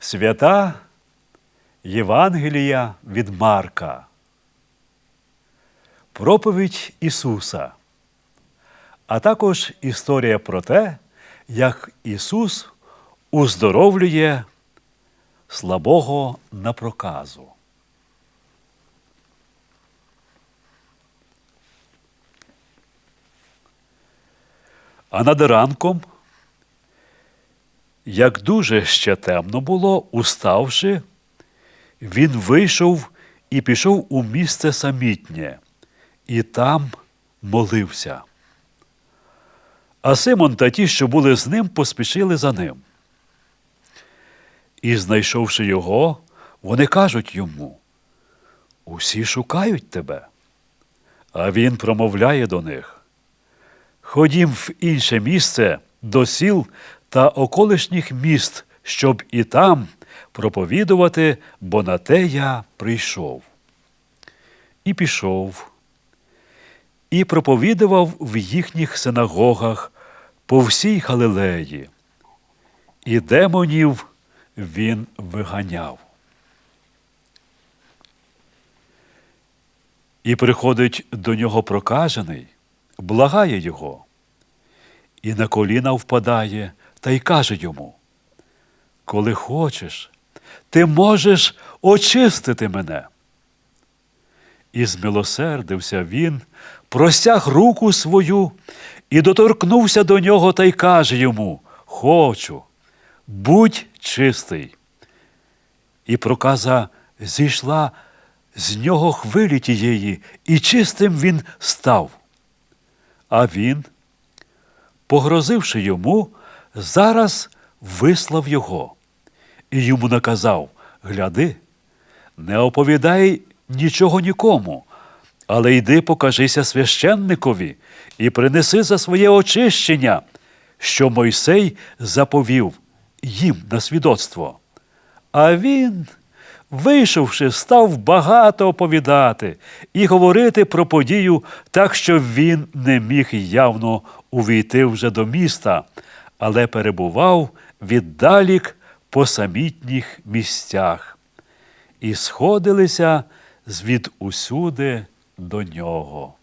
Свята Євангелія від Марка. Проповідь Ісуса, а також історія про те, як Ісус уздоровлює слабого на проказу. А над ранком, як дуже ще темно було, уставши, він вийшов і пішов у місце самітнє, і там молився. А Симон та ті, що були з ним, поспішили за ним. І, знайшовши його, вони кажуть йому: Усі шукають тебе. А він промовляє до них: Ходім в інше місце до сіл та околишніх міст, щоб і там проповідувати, бо на те я прийшов. І пішов, і проповідував в їхніх синагогах по всій Галилеї, і демонів він виганяв. І приходить до нього прокажений, благає його, і на коліна впадає та й каже йому: Коли хочеш, ти можеш очистити мене. І змилосердився він, простяг руку свою і доторкнувся до нього та й каже йому: Хочу, будь чистий. І проказа зійшла з нього хвилі тієї, і чистим він став. А він, погрозивши йому, зараз вислав його і йому наказав: Гляди, не оповідай нічого нікому, але йди покажися священникові і принеси за своє очищення, що Мойсей заповів їм на свідоцтво. А він, вийшовши, став багато оповідати і говорити про подію, так що він не міг явно увійти вже до міста, але перебував віддалік по самітніх місцях, і сходилися звідусюди до нього.